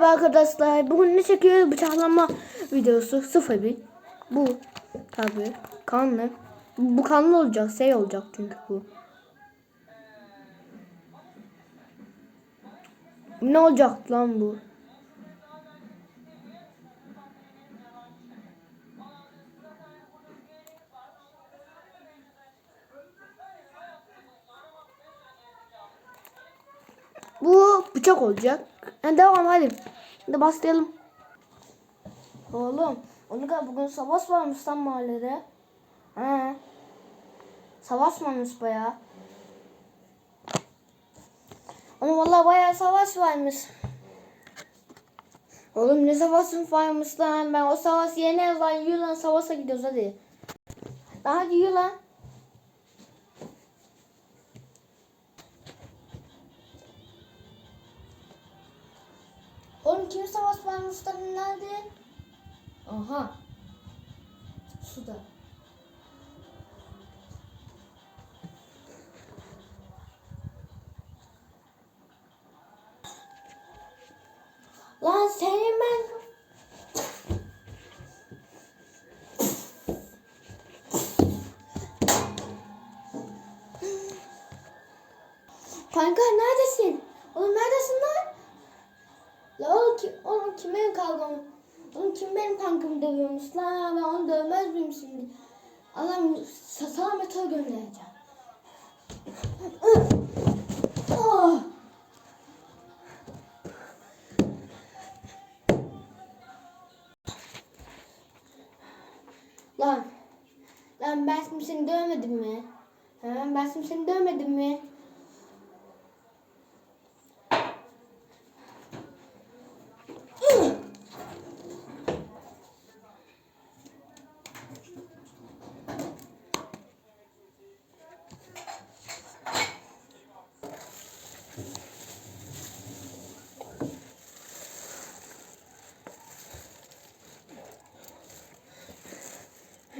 Merhaba arkadaşlar. Bugün ne çekiyoruz? Bıçaklama videosu 01. Bu tabi kanlı. Bu kanlı olacak. Şey olacak çünkü bu. Ne olacak lan bu? Bu bıçak olacak. Yani devam hadi. Hadi başlayalım. Oğlum, onu kadar bugün savaş varmış lan mahallede. He. Savaş varmış baya. Ama vallahi bayağı savaş varmış. Oğlum ne savaşın varmış lan. Ben o savaş yeni var. Yürü lan savaşa gidiyoruz hadi. Lan hadi yürü lan. Oğlum kim savaş varmış lan nerede? Aha. Suda. Lan senin ben... Kanka neredesin? Oğlum neredesin lan? La oğlum, kim, oğlum kim benim kavgamı? Oğlum kim benim kankımı dövüyormuş la? Ben onu dövmez miyim şimdi? Allah'ım sana metal göndereceğim. Oh! Lan. Lan ben seni dövmedim mi? Ha, ben seni dövmedim mi?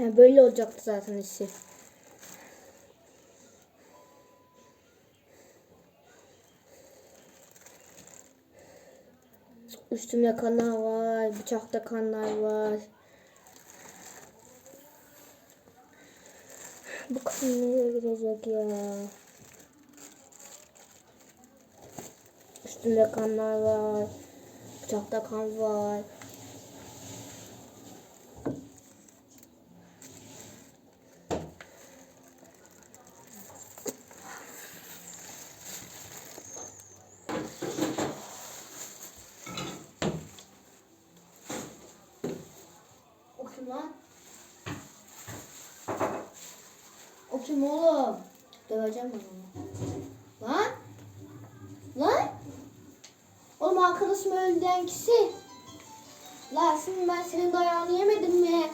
He, böyle olacaktı zaten işi. Üstümde kanlar var, bıçakta kanlar var. Bu kan nereye gidecek ya? Üstümde kanlar var, bıçakta kan var. O kim lan? O kim oğlum? Döveceğim ben onu. Lan? Lan? Oğlum arkadaşımı öldüren kişi. Lan şimdi ben senin dayağını yemedim mi?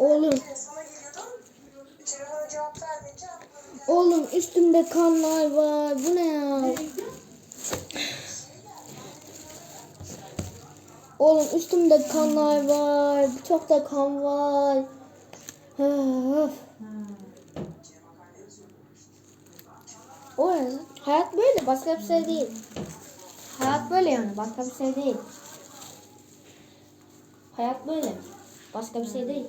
Oğlum, oğlum üstümde kanlar var. Bu ne ya? Oğlum üstümde kanlar var. Çok da kan var. Öf. Hayat böyle başka bir şey değil. Hayat böyle yani başka bir şey değil. Hayat böyle. Başka bir şey değil.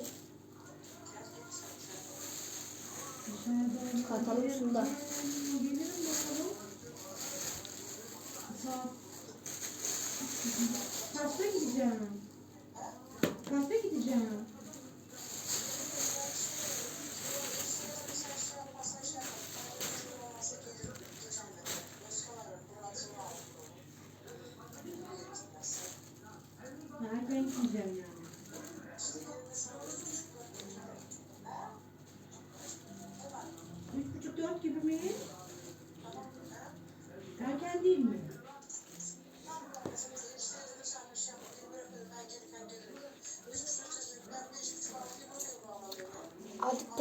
Çıkartalım şunu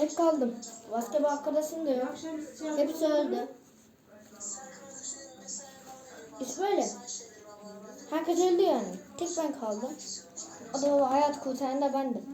Tek kaldım. Başka bir arkadaşım da yok. Hepsi öldü. İş böyle. Herkes öldü yani. Tek ben kaldım. O da hayat kurtaran da bendim.